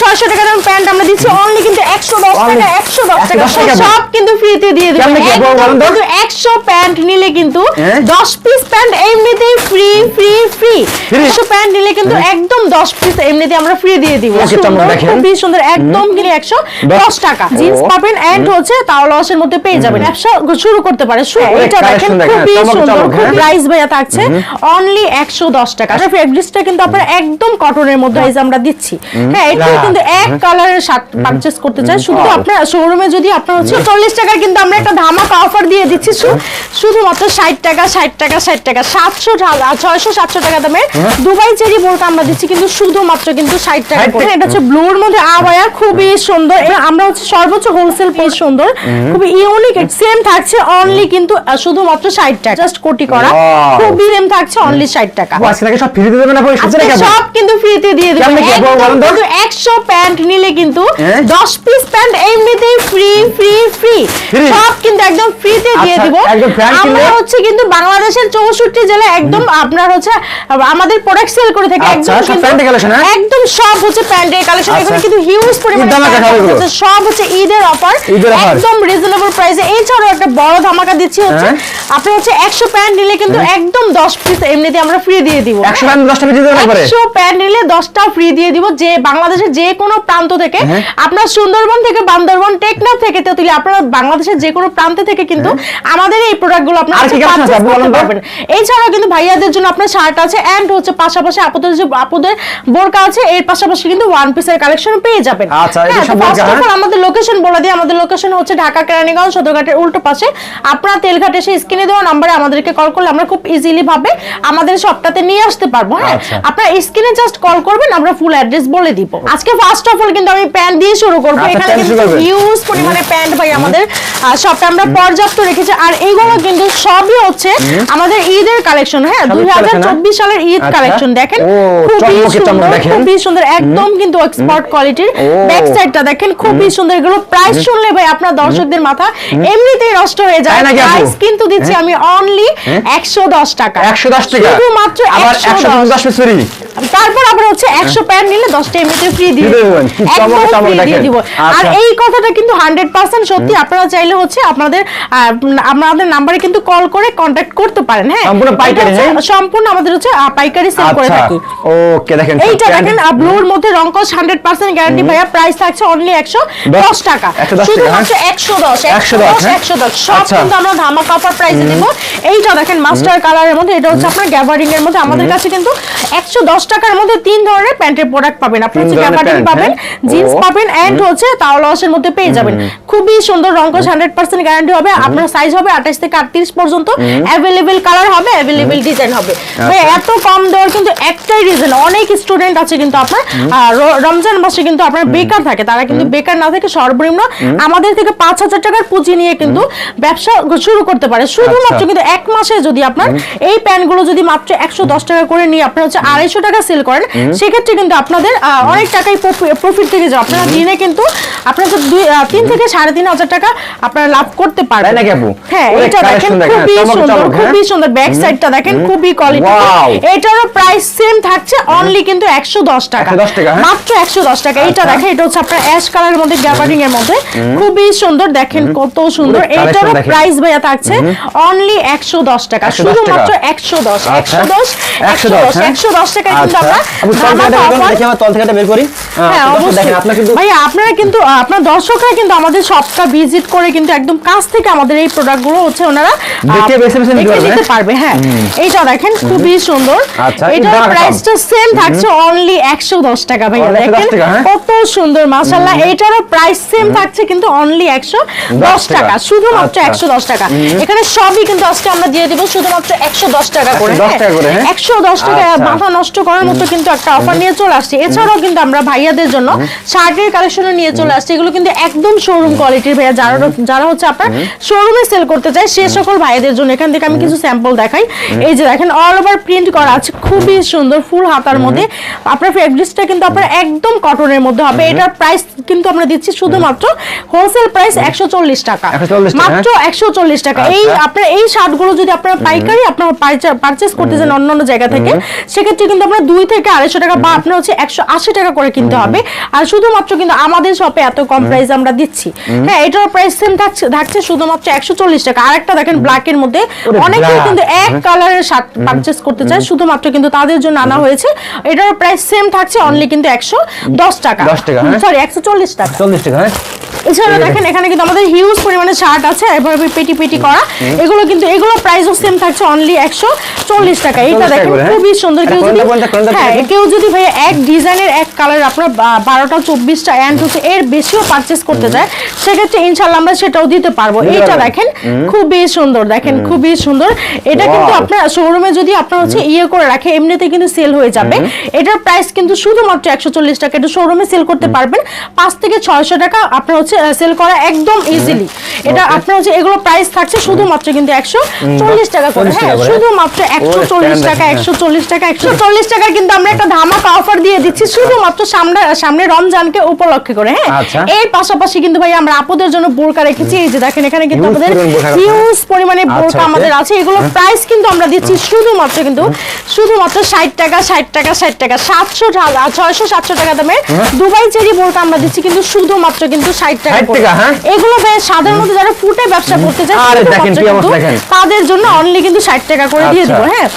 ছয়শো টাকা দাম প্যান্ট আমরা দিচ্ছি। অনলি কিন্তু একশো দশ টাকা একশো দশ টাকা সব কিন্তু ফ্রিতে দিয়ে দেবো? কিন্তু একশো প্যান্ট নিলে কিন্তু হ্যাঁ? দশ পিস প্যান্ট এমনিতেই ফ্রি ফ্রি ফ্রি একশো প্যান্ট নিলে কিন্তু একদম দশ পিস এমনিতে আমরা ফ্রি দিয়ে দিব। খুবই সুন্দর একদম কিনে একশো দশ টাকা। জিন্স পাবেন এন্ড হচ্ছে তাও লসের মধ্যে পেয়ে যাবেন। ব্যবসা শুরু করতে পারে এটা দেখেন খুবই সুন্দর খুব হ্যাঁ। প্রাইস ভাইয়া থাকছে। অনলি একশো দশ টাকা। ফেব্রিক্সটা কিন্তু আপনার একদম কটনের মধ্যে আমরা দিচ্ছি। হ্যাঁ এটা। কিন্তু এক কালারের শার্ট পারচেস করতে চাই শুধু আপনার শোরুমে যদি আপনার হচ্ছে চল্লিশ টাকা কিন্তু আমরা একটা ধামাকা অফার দিয়ে দিচ্ছি শুধুমাত্র ষাট টাকা ষাট টাকা ষাট টাকা সাতশো ছয়শো সাতশো টাকা দামে দুবাই চেরি বোরকা আমরা দিচ্ছি কিন্তু শুধুমাত্র কিন্তু ষাট টাকা করে। এটা হচ্ছে ব্লুর মধ্যে আবায়া খুবই সুন্দর। আমরা হচ্ছে সর্বোচ্চ হোলসেল পিস সুন্দর। খুবই ইউনিক সেম থাকছে অনলি কিন্তু শুধুমাত্র ষাট টাকা। জাস্ট কোটি করা. খুবই সেম থাকছে অনলি ষাট টাকা। আজকে সব ফ্রিতে দেবেন? সব কিন্তু ফ্রিতে দিয়ে দেবো। কেমনে 100 প্যান্ট নিলে কিন্তু দশ পিস প্যান্ট এমনিতেই ফ্রি ফ্রি ফ্রি? সব কিন্তু একদম ফ্রিতে দিয়ে আচ্ছা, দিব আমরা হচ্ছে কিন্তু বাংলাদেশের 64 জেলায় একদম আপনার হচ্ছে আমাদের প্রোডাক্ট সেল করে থাকি আচ্ছা, একদম হ্যাঁ? একদম সব হচ্ছে প্যান্টের কালেকশন। এখানে কিন্তু হিউজ পরিমাণে সব হচ্ছে ঈদের অফার একদম রিজনেবল প্রাইসে এছাড়াও একটা বড় ধামাকা দিচ্ছি হচ্ছে হ্যাঁ? আপনি হচ্ছে 100 প্যান্ট নিলে কিন্তু একদম 10 পিস এমনিতে আমরা ফ্রি দিয়ে দিব। একশো গ্রাম দশটা ফ্রিতে দেবেন একবারে একশো প্যান্ট নিলে দশটা ফ্রি দিয়ে দিব যে বাংলাদেশের যে কোনো প্রান্ত থেকে। হ্যাঁ। আপনার সুন্দরবন থেকে বান্দরবন টেকনাফ থেকে তেতুলি আপনারা বাংলাদেশের যে কোনো প্রান্ত থেকে কিন্তু আমাদের এই প্রোডাক্টগুলো আপনারা? পারবেন। এছাড়াও কিন্তু ভাইয়াদের জন্য আপনার শার্ট আছে এন্ড হচ্ছে পাশাপাশি আপুদের যে আপুদের বোরকা আছে এর পাশাপাশি কিন্তু ওয়ান পিসের কালেকশন পেয়ে যাবেন। আচ্ছা, হ্যাঁ, আমাদের লোকেশন বলে দিই আমাদের লোকেশন হচ্ছে ঢাকা কেরানীগঞ্জ সদরঘাটের উল্টো পাশে। আপনারা তেলঘাটে এসে স্ক্রিনে দেওয়া নাম্বারে আমাদেরকে কল করলে আমরা খুব ইজিলি ভাবে আমাদের শপটাতে নিয়ে আসতে পারব হ্যাঁ? আচ্ছা। আপনারা স্ক্রিনে জাস্ট কল করবেন আমরা ফুল অ্যাড্রেস বলে দিব। আজকে ফার্স্ট অফ অল কিন্তু আমি প্যান্ট দিয়ে শুরু করব। আচ্ছা, এখানে কিন্তু। হিউজ পরিমাণে প্যান্ট ভাই আমাদের শপটা আমরা পর্যাপ্ত রেখেছি। আর এইগুলো কিন্তু সবই হচ্ছে আমাদের ঈদের কালেকশন হ্যাঁ? সবই দুই হাজার চব্বিশ সালের ঈদ আচ্ছা। কালেকশন দেখেন? খুবই সুন্দর খুবই সুন্দর একদম কিন্তু এক্সপার্ট কোয়ালিটির ব্যাক সাইডটা দেখেন খুবই সুন্দর এগুলো। প্রাইস শুনলে ভাই আপনার দর্শকদের মাথা এমনিতেই নষ্ট হয়ে যায়। প্রাইস কিন্তু দিচ্ছি আমি অনলি হ্যাঁ? একশো দশ টাকা। একশো দশ টাকা। শুধুমাত্র আবার একশো দশ। পিস তারপর আবার হচ্ছে একশো প্যান্ট নিলে দশটা এমনিতে ফ্রি দিয়ে দেবেন। একদম দিয়ে। দিব। আর আচ্ছা। এই কথাটা কিন্তু হান্ড্রেড পার্সেন্ট সত্যি। আপনারা চাইলে হচ্ছে আপনাদের আমাদের নাম্বারে কিন্তু কল করে কন্ট্যাক্ট করতে পারেন হ্যাঁ? সম্পূর্ণ পাইকারি, হ্যাঁ? সম্পূর্ণ আমাদের হচ্ছে পাইকারি সেল করে আচ্ছা। থাকি। ওকে দেখেন এইটা দেখেন ব্লুর মধ্যে রংকস হান্ড্রেড পার্সেন্ট গ্যারান্টি ভাইয়া প্রাইস থাকছে অনলি একশো দশ টাকা। 110 টাকা, শুধুমাত্র? একশো দশ একশো 110, দশ হ্যাঁ? একশো দশ। সব আচ্ছা। কিন্তু আমরা ধামাকা অফার প্রাইসে দিব। এইটা দেখেন মাস্টার কালারের মধ্যে এটা হচ্ছে আপনার গ্যাবার্ডিং এর মধ্যে আমাদের কাছে কিন্তু একশো দশ টাকার মধ্যে তিন ধরনের প্যান্টের প্রোডাক্ট পাবেন। আপনি তিন হচ্ছে ধরনের পাবেন হ্যাঁ? জিন্স পাবেন এন্ড হচ্ছে তাও লসের মধ্যে পেয়ে যাবেন। খুবই সুন্দর রংকস হান্ড্রেড পার্সেন্ট গ্যারান্টি হবে। আপনার সাইজ হবে আঠাশ থেকে আটত্রিশ পর্যন্ত। অ্যাভেলেবেল কালার হবে অ্যাভেলেবেল ডিজাইন হবে। এত কম দেওয়ার কিন্তু একটাই রিজন অনেক স্টুডেন্ট আছে কিন্তু আপনার রমজান মাসে কিন্তু আপনার বেকার থাকে তারা কিন্তু বেকার না থেকে সর্বনিম্ন আমাদের থেকে পাঁচ হাজার টাকার পুঁজি নিয়ে কিন্তু ব্যবসা শুরু করতে পারে। শুধুমাত্র আচ্ছা। কিন্তু এক মাসে যদি আপনার এই প্যান্টগুলো যদি মাত্র একশো দশ টাকা করে নিয়ে আপনার হচ্ছে আড়াইশো টাকা সেল করেন সেক্ষেত্রে কিন্তু আপনাদের অনেক টাকাই প্রফিট থেকে যাবে। আপনারা দিনে কিন্তু আপনার আহ, তিন থেকে সাড়ে তিন হাজার টাকা আপনারা লাভ করতে আপু? হ্যাঁ এটা দেখেন খুবই সুন্দর হ্যাঁ? খুবই সুন্দর ব্যাক সাইডটা দেখেন খুবই কোয়ালিটি এটারও প্রাইস সেম থাকছে অনলি কিন্তু একশো দশ টাকা। 110 টাকা, হ্যাঁ? মাত্র একশো দশ টাকা। এটা আচ্ছা। দেখেন এটা হচ্ছে আপনার অ্যাশ কালারের মধ্যে এর মধ্যে। খুবই সুন্দর দেখেন কত সুন্দর। এটারও প্রাইস ভাইয়া থাকছে অনলি একশো দশ টাকা। 110 শুধুমাত্র একশো দশ আচ্ছা। একশো দশ একশো দশ? একশো দশ টাকায় আচ্ছা। হ্যাঁ আপনার কিন্তু আপনারা দর্শকরা কিন্তু আমাদের ভিজিট করে কিন্তু একদম কাছ থেকে আমাদের এই প্রোডাক্টগুলো হচ্ছে ওনারা পারবে, হ্যাঁ? হ্যাঁ এইটা দেখেন খুবই সুন্দর আচ্ছা, এটার প্রাইসটা সেম থাকছে অনলি টাকা 110 দেখেন হ্যাঁ? কত সুন্দর প্রাইস সেম থাকছে কিন্তু অনলি একশো দশ টাকা। টাকা শুধুমাত্র আচ্ছা। একশো দশ টাকা এখানে সবই কিন্তু আজকে আমরা দিয়ে দিব শুধুমাত্র একশো দশ টাকা করে 110 টাকা করে, হ্যাঁ? একশো দশ টাকা আচ্ছা। মাথা নষ্ট করার মতো কিন্তু একটা অফার নিয়ে চলে আসছে। এছাড়াও কিন্তু আমরা ভাইয়াদের জন্য শার্টের কালেকশনও নিয়ে চলে আসছে। এগুলো কিন্তু একদম শোরুম কোয়ালিটির ভাইয়া। যারা যারা হচ্ছে আপনার শোরুমে সেল করতে চায় সে সকল ভাইয়াদের জন্য। এখান থেকে আমি কিছু স্যাম্পল দেখাই। এই যে দেখেন অল ওভার প্রিন্ট করা আছে। খুবই সুন্দর ফুল হাতার মধ্যে। আপনার ফেব্রিক্সটা কিন্তু আপনার একদম কটনের মধ্যে হবে। এটার প্রাইস কিন্তু আমরা দিচ্ছি শুধুমাত্র হোলসেল প্রাইস একশো চল্লিশ টাকা। 140 টাকা, মাত্র একশো চল্লিশ টাকা। এই আচ্ছা। আপনার এই শার্টগুলো যদি আপনারা পাইকারি আপনারা পারচেস করতে চান অন্য অন্য জায়গা থেকে সেক্ষেত্রে কিন্তু আপনার দুই থেকে আড়াইশো টাকা বা আপনার হচ্ছে একশো আশি টাকা করে কিনতে হবে। আর শুধুমাত্র কিন্তু আমাদের শপে এত কম প্রাইস আমরা দিচ্ছি। হ্যাঁ এটার প্রাইস সেম থাকছে শুধুমাত্র একশো চল্লিশ টাকা। আরেকটা দেখেন ব্ল্যাক এর মধ্যে ওরে অনেকেই কিন্তু এক। কালারের শার্ট পারচেস করতে চায়। শুধুমাত্র কিন্তু তাদের জন্য আনা হয়েছে। এটার প্রাইস সেম থাকছে অনলি কিন্তু একশো দশ টাকা। 10 টাকা, হ্যাঁ। সরি একশো চল্লিশ টাকা। চল্লিশ টাকা হ্যাঁ। এছাড়া দেখেন এখানে কিন্তু আমাদের হিউজ পরিমাণে শার্ট আছে এভাবে পেটি পেটি করা। এগুলো কিন্তু এগুলো প্রাইসও সেম থাকছে অনলি একশো চল্লিশ টাকা। এইটা দেখেন হ্যাঁ? খুবই সুন্দর এটা হ্যাঁ কেউ যদি ভাই এক ডিজাইনের এক কালার আপনার বারোটা চব্বিশটা অ্যান্ড হচ্ছে এর বেশিও পারচেস করতে চায় সেক্ষেত্রে ইনশাল্লাহ আমরা সেটাও দিতে পারব। এইটা দেখেন খুবই সুন্দর দেখেন খুবই সুন্দর। এটা কিন্তু আপনার শোরুমে যদি আপনার হচ্ছে ইয়ে করে রাখে এমনিতে কিন্তু সেল হয়ে যাবে। এটার প্রাইস কিন্তু শুধুমাত্র একশো চল্লিশ টাকা। এটা শোরুমে সেল করতে পারবেন। পাঁচ থেকে ছয়শো টাকা আপনার হচ্ছে সেল করা একদম ইজিলি এটা আপনার হচ্ছে এগুলো প্রাইস থাকছে শুধুমাত্র কিন্তু একশো চল্লিশ টাকা করে। হ্যাঁ শুধুমাত্র একশো চল্লিশ টাকা একশো চল্লিশ টাকা একশো চল্লিশ টাকা কিন্তু আমরা একটা ধামাকা অফার দিয়ে দিচ্ছি শুধুমাত্র সামনে সামনে রমজানকে উপলক্ষে করে হ্যাঁ আচ্ছা। এর পাশাপাশি কিন্তু ভাই আমরা আপুদের জন্য বোরকা রেখেছি এই যে দেখেন এখানে কিন্তু আমাদের। হিউজ পরিমাণে আচ্ছা, বোরকা আমাদের আছে এগুলো প্রাইস কিন্তু আমরা দিচ্ছি শুধুমাত্র কিন্তু শুধুমাত্র ষাট টাকা ষাট টাকা ষাট টাকা সাতশো ছয়শো সাতশো টাকা দামের দুবাই চেরি বোরকা আমরা দিচ্ছি কিন্তু শুধুমাত্র কিন্তু ষাট টাকা 60 টাকা, হ্যাঁ? এগুলো ভাই সাদের মধ্যে যারা ফুটে ব্যবসা করতে চায় আরে দেখেন কি অবস্থা দেখেন। তাদের জন্য অনলি কিন্তু ষাট টাকা করে দিয়ে আচ্ছা, দেবো হ্যাঁ.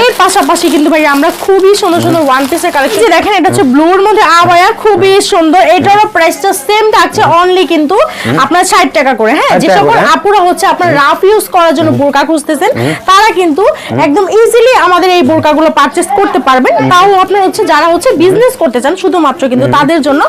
এর পাশাপাশি কিন্তু ভাই আমরা খুবই সুন্দর সুন্দর ওয়ান পিসের কালেকশন দেখেন এটা হচ্ছে ব্লুর মধ্যে আবায়া খুবই সুন্দর। এটারও প্রাইসটা সেম থাকছে অনলি কিন্তু আপনার ষাট টাকা করে। হ্যাঁ 60 যে সকল? আপুরা হচ্ছে আপনার রাফ ইউজ করার জন্য বোরকা খুঁজতেছেন তারা কিন্তু একদম ইজিলি আমাদের এই বোরকাগুলো পারচেস করতে পারবেন। তাও আপনার হচ্ছে যারা হচ্ছে বিজনেস করতে চান শুধুমাত্র কিন্তু তাদের জন্য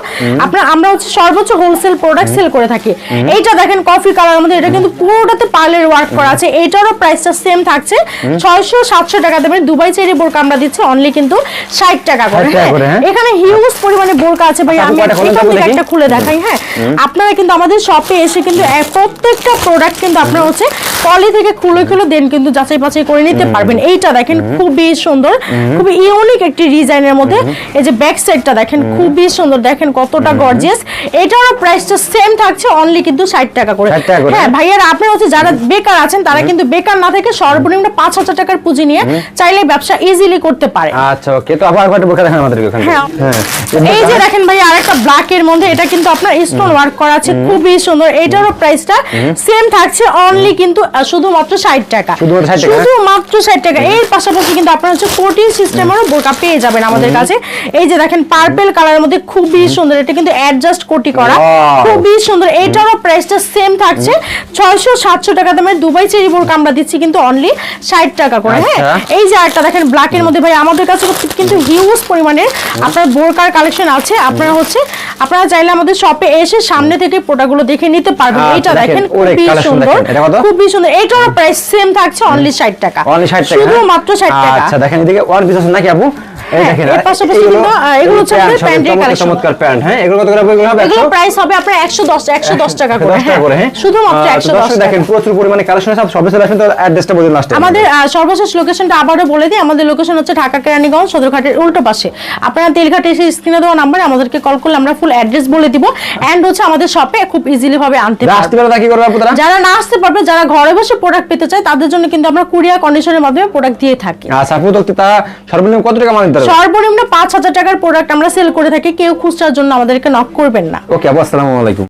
আপনার আমরা হচ্ছে সর্বোচ্চ হোলসেল প্রোডাক্ট সেল করে থাকি। এইটা দেখেন কফি কালার মধ্যে এটা কিন্তু পুরোটাতে পার্লের ওয়ার্ক করা আছে। এটারও প্রাইসটা সেম থাকছে। ছয়শো সাতশো টাকা দেবেন দুবাই চেরি বোরকা আমরা দিচ্ছি অনলি কিন্তু ষাট টাকা করে 60 টাকা হ্যাঁ। করে, হ্যাঁ? এখানে হিউজ পরিমাণে বোরকা আছে ভাই আমি এখান থেকে একটা খুলে দেখাই হ্যাঁ। আপনারা কিন্তু আমাদের শপে এসে কিন্তু প্রত্যেকটা প্রোডাক্ট কিন্তু আপনারা হচ্ছে পলি থেকে খুলে খুলে দেন কিন্তু যাচাই বাছাই করে নিতে পারবেন। এইটা দেখেন খুবই সুন্দর খুবই ইউনিক একটি ডিজাইনের মধ্যে। এই যে ব্যাক সাইডটা দেখেন খুবই সুন্দর দেখেন কতটা গর্জিয়াস এটারও প্রাইসটা সেম থাকছে অনলি কিন্তু ষাট টাকা করে। 60 টাকা করে। হ্যাঁ ভাইয়ারা আপনারা হচ্ছে যারা বেকার আছেন তারা কিন্তু বেকার না থেকে সর্বনিম্ন পাঁচ হাজার টাকার পুঁজি নিয়ে চাইলে ব্যবসা ইজিলি করতে পারে। আচ্ছা ওকে তো আবার কয়টা বোরকা দেখেন আমাদেরকে ওখানে হ্যাঁ। হ্যাঁ। এই যে দেখেন ভাই আরেকটা ব্ল্যাক এর মধ্যে এটা কিন্তু আপনার স্টোন ওয়ার্ক করা আছে খুবই সুন্দর। এটারও প্রাইসটা সেম থাকছে অনলি কিন্তু শুধুমাত্র ষাট টাকা। শুধুমাত্র 60 টাকা? এর পাশাপাশি কিন্তু আপনার হচ্ছে কোটিং সিস্টেমেরও বোরকা পেয়ে যাবেন আমাদের কাছে। এই যে দেখেন পার্পেল কালারের মধ্যে খুবই সুন্দর। এটা কিন্তু অ্যাডজাস্ট কোটি করা! খুবই সুন্দর। এটারও প্রাইসটা সেম থাকছে। ছয়শো সাতশো টাকা দামের দুবাই চেরি বোরকা আমরা দিচ্ছি কিন্তু অনলি ষাট টাকা করে হ্যাঁ? আচ্ছা। এই যে আরেকটা দেখেন ব্ল্যাক এর মধ্যে ভাই আমাদের কাছে কিন্তু হিউজ পরিমাণের আপনার বোরকার কালেকশন আছে। আপনারা হচ্ছে আপনারা চাইলে আমাদের শপে এসে সামনে থেকে প্রোডাক্টগুলো দেখে নিতে পারবেন। এটা দেখেন খুবই সুন্দর? খুবই সুন্দর। এটার প্রাইস সেম থাকছে অনলি 60 টাকা। অনলি 60 টাকা হ্যাঁ? 60 টাকা। আচ্ছা দেখেন এদিকে ওয়ান পিস আছে নাকি আপু? এই হ্যাঁ, দেখেন এর আর পাশাপাশি এইগুলো- কিন্তু, আহ, এগুলো হচ্ছে প্যান্ট আপনার সব প্যান্টের চমৎকার প্যান্ট হ্যাঁ এগুলো কত করে হবে এগুলো প্রাইস হবে আপনার 110 110 টাকা করে 110 টাকা করে হ্যাঁ। শুধুমাত্র 110 দেখেন প্রচুর পরিমাণে কালেকশন আছে সব চলে তো অ্যাড্রেসটা বলুন লাস্টে আমাদের আহ, সর্বশেষ লোকেশনটা আবারও বলে দিই আমাদের লোকেশন হচ্ছে ঢাকা কেরানীগঞ্জ সদরঘাটের উল্টো পাশে। আপনারা তেলঘাটে এসে স্ক্রিনে দেওয়া নাম্বারে আমাদেরকে কল করলে আমরা ফুল অ্যাড্রেস বলে দিব। এন্ড হচ্ছে আমাদের শপে খুব ইজিলি ভাবে আনতে যারা আসতে পারে তা কি করবে আপু তারা যারা না আসতে পারবে যারা ঘরে বসে প্রোডাক্ট পেতে চায় তাদের জন্য কিন্তু আমরা কুরিয়ার কন্ডিশনের মাধ্যমে প্রোডাক্ট দিয়ে থাকি। আচ্ছা আপু তো তা সর্বনিম্ন কত টাকা পারবে সর্বনিম্ন পাঁচ হাজার টাকার প্রোডাক্ট আমরা সেল করে থাকি। কেউ খুচরার জন্য আমাদেরকে নক করবেন না। ওকে আসসালামু আলাইকুম।